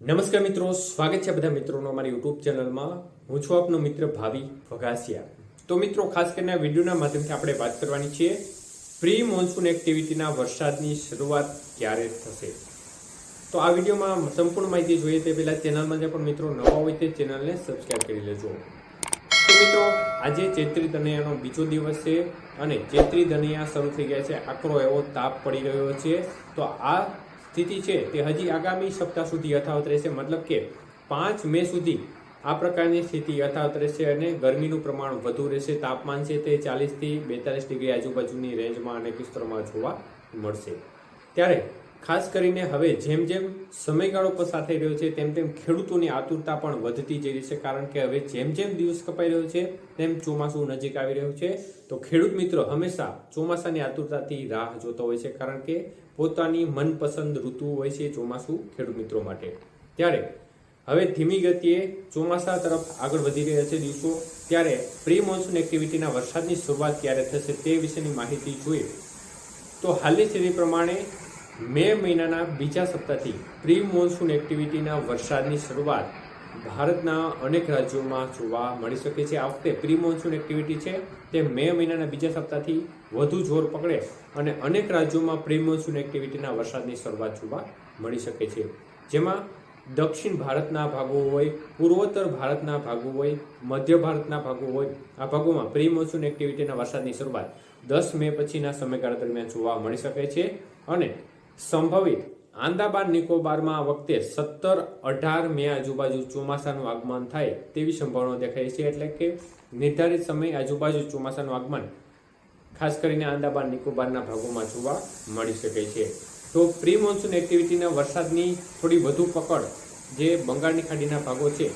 નમસ્કાર મિત્રો, સ્વાગત છે બધા મિત્રોનો અમારી યુટ્યુબ ચેનલમાં. હું છું આપનો મિત્ર ભાવિ વઘાસિયા તો મિત્રો, ખાસ કરીને આ વિડીયોના માધ્યમથી આપણે વાત કરવાની છે, પ્રી મોન્સૂન એક્ટિવિટીના વરસાદની શરૂઆત ક્યારે થશે? તો આ વિડીયોમાં સંપૂર્ણ માહિતી જોઈએ તે પહેલાં ચેનલમાં જે પણ મિત્રો નવા હોય તે ચેનલને સબસ્ક્રાઈબ કરી લેજો. તો મિત્રો, આજે ચૈત્રી દનિયાનો બીજો દિવસ છે અને ચૈત્રી દનિયા શરૂ થઈ ગયા છે. આકરો એવો તાપ પડી રહ્યો છે. તો આ સ્થિતિ છે તે હજી આગામી સપ્તાહ સુધી યથાવત રહેશે. મતલબ કે પાંચ મે સુધી આ પ્રકારની સ્થિતિ યથાવત રહેશે અને ગરમીનું પ્રમાણ વધુ રહેશે. તાપમાન છે તે ચાલીસથી બેતાલીસ ડિગ્રી આજુબાજુની રેન્જમાં અનેક વિસ્તારોમાં જોવા મળશે. ત્યારે ખાસ કરીને હવે જેમ જેમ સમયગાળો પસાર થઈ રહ્યો છે, તેમ તેમ ખેડૂતોની આતુરતા પણ વધતી જઈ રહી છે. કારણ કે હવે જેમ જેમ દિવસ કપાઈ રહ્યો છે, તેમ ચોમાસું નજીક આવી રહ્યું છે. તો ખેડૂત મિત્રો હંમેશા ચોમાસાની આતુરતાથી રાહ જોતો હોય છે, કારણ કે પોતાની મનપસંદ ઋતુ હોય છે ચોમાસું ખેડૂત મિત્રો માટે. ત્યારે હવે ધીમી ગતિએ ચોમાસા તરફ આગળ વધી રહ્યા છે દિવસો. ત્યારે પ્રી મોન્સૂન એક્ટિવિટીના વરસાદની શરૂઆત ક્યારે થશે તે વિશેની માહિતી જોઈએ. તો હાલની સ્થિતિ પ્રમાણે મે મહિનાના બીજા સપ્તાહથી પ્રી મોન્સૂન એક્ટિવિટીના વરસાદની શરૂઆત ભારતના અનેક રાજ્યોમાં જોવા મળી શકે છે. આ વખતે પ્રી મોન્સૂન એક્ટિવિટી છે તે મે મહિનાના બીજા સપ્તાહથી વધુ જોર પકડે અને અનેક રાજ્યોમાં પ્રી મોન્સૂન એક્ટિવિટીના વરસાદની શરૂઆત જોવા મળી શકે છે. જેમાં દક્ષિણ ભારતના ભાગો હોય, પૂર્વોત્તર ભારતના ભાગો હોય, મધ્ય ભારતના ભાગો હોય, આ ભાગોમાં પ્રી મોન્સૂન એક્ટિવિટીના વરસાદની શરૂઆત દસ મે પછીના સમયગાળા દરમિયાન જોવા મળી શકે છે અને સંભવિત આંદાબાર નિકોબારમાં આ વખતે સત્તર અઢાર મે આજુબાજુ ચોમાસાનું આગમન થાય તેવી સંભાવના દેખાય છે એટલે કે નિર્ધારિત સમય આજુબાજુ ચોમાસાનું આગમન ખાસ કરીને આંદાબાર નિકોબારના ભાગોમાં જોવા મળી શકે છે. તો પ્રી મોન્સૂન એક્ટિવિટીના વરસાદની થોડી વધુ પકડ જે બંગાળની ખાડીના ભાગો છે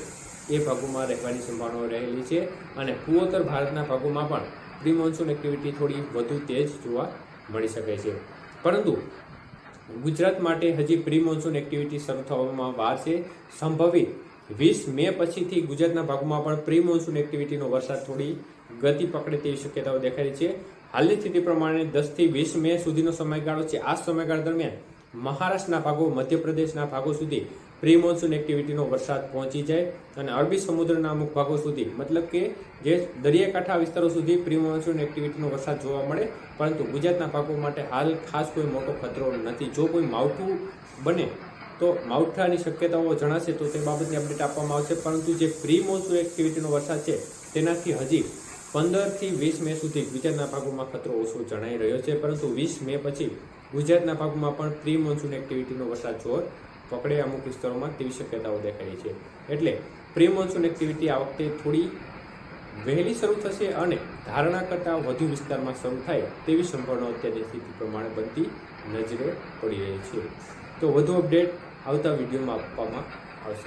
એ ભાગોમાં રહેવાની સંભાવનાઓ રહેલી છે અને પૂર્વોત્તર ભારતના ભાગોમાં પણ પ્રી મોન્સૂન એક્ટિવિટી થોડી વધુ તેજ જોવા મળી શકે છે. પરંતુ ગુજરાત માટે હજી પ્રી મોન્સૂન એક્ટિવિટી શરૂ થવામાં વાર છે. સંભવિત વીસ મે પછીથી ગુજરાતના ભાગોમાં પણ પ્રી મોન્સૂન એક્ટિવિટીનો વરસાદ થોડી ગતિ પકડે તેવી શક્યતાઓ દેખાઈ છે. હાલની સ્થિતિ પ્રમાણે દસથી વીસ મે સુધીનો સમયગાળો છે. આ સમયગાળા દરમિયાન મહારાષ્ટ્રના ભાગો, મધ્યપ્રદેશના ભાગો સુધી પ્રી મોન્સૂન એક્ટિવિટીનો વરસાદ પહોંચી જાય અને અરબી સમુદ્રના અમુક ભાગો સુધી, મતલબ કે જે દરિયાકાંઠા વિસ્તારો સુધી પ્રી મોન્સૂન એક્ટિવિટીનો વરસાદ જોવા મળે, પરંતુ ગુજરાતના ભાગો માટે હાલ ખાસ કોઈ મોટો ખતરો નથી. જો કોઈ માવઠું બને, તો માવઠાની શક્યતાઓ જણાશે તો તે બાબતની અપડેટ આપવામાં આવશે. પરંતુ જે પ્રી મોન્સૂન એક્ટિવિટીનો વરસાદ છે, તેનાથી હજી પંદરથી વીસ મે સુધી ગુજરાતના ભાગોમાં ખતરો ઓછો જણાઈ રહ્યો છે. પરંતુ વીસ મે પછી ગુજરાતના ભાગોમાં પણ પ્રી મોન્સૂન એક્ટિવિટીનો વરસાદ જોર પકડે અમુક વિસ્તારોમાં તેવી શક્યતાઓ દેખાઈ છે. એટલે પ્રી મોન્સૂન એક્ટિવિટી આ વખતે થોડી વહેલી શરૂ થશે અને ધારણા કરતાં વધુ વિસ્તારમાં શરૂ થાય તેવી સંભાવનાઓ અત્યારની સ્થિતિ પ્રમાણે બનતી નજરે પડી રહી છે. તો વધુ અપડેટ આવતા વિડીયોમાં આપવામાં આવશે.